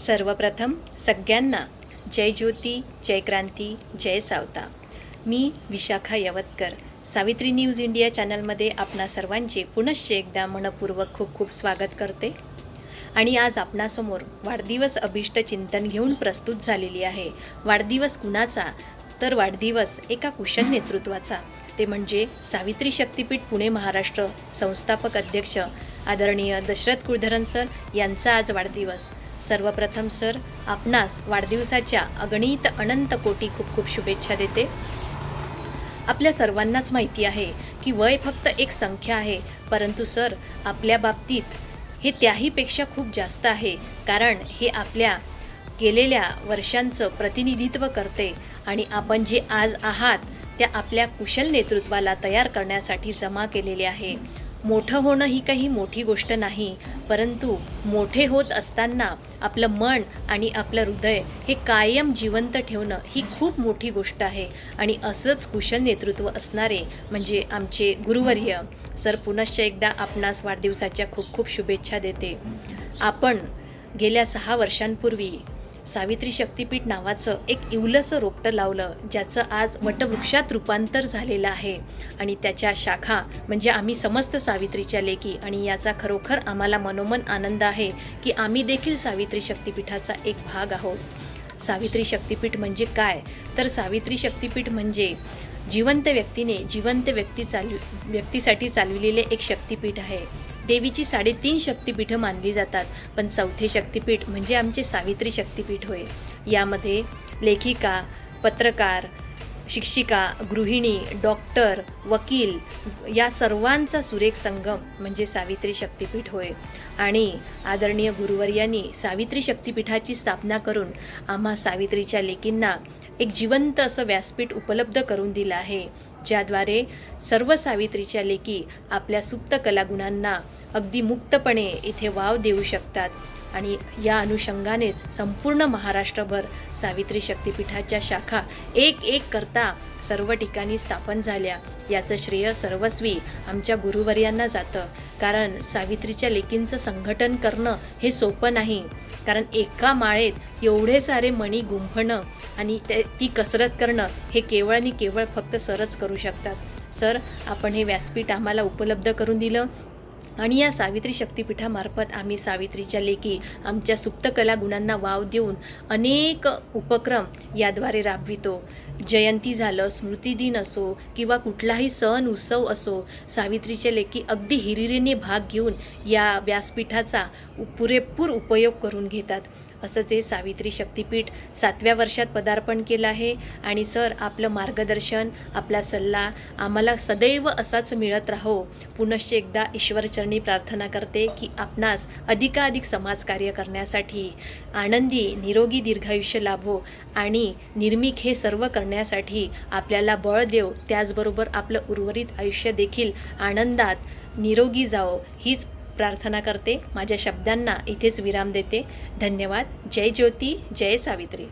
सर्वप्रथम सगळ्यांना जय ज्योती जय क्रांती जय सावता. मी विशाखा यवतकर सावित्री न्यूज इंडिया चॅनलमध्ये आपणा सर्वांचे पुनश्च एकदा मनपूर्वक खूप खूप स्वागत करते. आणि आज आपणासमोर वाढदिवस अभिष्ट चिंतन घेऊन प्रस्तुत झालेली आहे. वाढदिवस कुणाचा? तर वाढदिवस एका कुशल नेतृत्वाचा. ते म्हणजे सावित्री शक्तीपीठ पुणे महाराष्ट्र संस्थापक अध्यक्ष आदरणीय दशरथ कुलधरन सर यांचा आज वाढदिवस. सर्वप्रथम सर आपणास वाढदिवसाच्या अगणित अनंत कोटी खूप खूप शुभेच्छा देते. आपल्या सर्वांनाच माहिती आहे की वय फक्त एक संख्या आहे परंतु सर आपल्या बाबतीत हे त्याहीपेक्षा खूप जास्त आहे कारण हे आपल्या गेलेल्या वर्षांचं प्रतिनिधित्व करते आणि आपण जे आज आहात त्या आपल्या कुशल नेतृत्वाला तयार करण्यासाठी जमा केलेले आहे. मोठं होणं ही काही मोठी गोष्ट नाही परंतु मोठे होत असताना आपलं मन आणि आपलं हृदय हे कायम जिवंत ठेवणं ही खूप मोठी गोष्ट आहे. आणि असंच कुशल नेतृत्व असणारे म्हणजे आमचे गुरुवर्य सर पुनश्च एकदा आपणास वाढदिवसाच्या खूप खूप शुभेच्छा देते. आपण गेल्या सहा वर्षांपूर्वी सावित्री शक्तीपीठ नावाचं एक इवलंसं रोपटं लावलं ज्याचं आज वटवृक्षात रूपांतर झालेलं आहे. आणि त्याच्या शाखा म्हणजे आम्ही समस्त सावित्रीच्या लेखी आणि याचा खरोखर आम्हाला मनोमन आनंद आहे की आम्ही देखील सावित्री शक्तीपीठाचा एक भाग आहोत. सावित्री शक्तीपीठ म्हणजे काय? तर सावित्री शक्तीपीठ म्हणजे जिवंत व्यक्तीने जिवंत व्यक्ती चालू व्यक्तीसाठी चालविलेले एक शक्तीपीठ आहे. देवीची साडेतीन शक्तिपीठं मानली जातात. पण चौथे शक्तिपीठ म्हणजे आमचे सावित्री शक्तिपीठ होय. यामध्ये लेखिका पत्रकार शिक्षिका गृहिणी डॉक्टर वकील या सर्वांचा सुरेख संगम म्हणजे सावित्री शक्तिपीठ होय. आणि आदरणीय गुरुवर्यांनी सावित्री शक्तिपीठाची स्थापना करून आम्हा सावित्रीच्या लेकींना एक जिवंत असं व्यासपीठ उपलब्ध करून दिलं आहे ज्याद्वारे सर्व सावित्रीच्या लेकी आपल्या सुप्त कलागुणांना अगदी मुक्तपणे इथे वाव देऊ शकतात. आणि या अनुषंगानेच संपूर्ण महाराष्ट्रभर सावित्री शक्तिपीठाच्या शाखा एक एक करता सर्व ठिकाणी स्थापन झाल्या. याचं श्रेय सर्वस्वी आमच्या गुरुवर्यांना जातं. कारण सावित्रीच्या लेकींचं संघटन करणं हे सोपं नाही. कारण एका माळेत एवढे सारे मणी गुंफणं आणि ते ती कसरत करणं हे केवळ आणि केवळ फक्त सरच करू शकतात. सर आपण हे व्यासपीठ आम्हाला उपलब्ध करून दिलं आणि या सावित्री शक्तिपीठामार्फत आम्ही सावित्रीच्या लेखी आमच्या सुप्त कला गुणांना वाव देऊन अनेक उपक्रम याद्वारे राबवितो. जयंती झालं स्मृतिदिन असो किंवा कुठलाही सण उत्सव असो सावित्रीच्या लेखी अगदी हिरिरीने भाग घेऊन या व्यासपीठाचा पुरेपूर उपयोग करून घेतात. असंच हे सावित्री शक्तिपीठ सातव्या वर्षात पदार्पण केलं आहे. आणि सर आपलं मार्गदर्शन आपला सल्ला आम्हाला सदैव असाच मिळत राहो. पुनश्च एकदा ईश्वरचरणी प्रार्थना करते की आपणास अधिकाधिक समाजकार्य करण्यासाठी आनंदी निरोगी दीर्घायुष्य लाभो आणि निर्मिक हे सर्व करण्यासाठी आपल्याला बळ देव. त्याचबरोबर आपलं उर्वरित आयुष्य देखील आनंदात निरोगी जावो. हीच प्रार्थना करते. माझ्या शब्दांना इथेच विराम देते. धन्यवाद. जय ज्योती. जय सावित्री.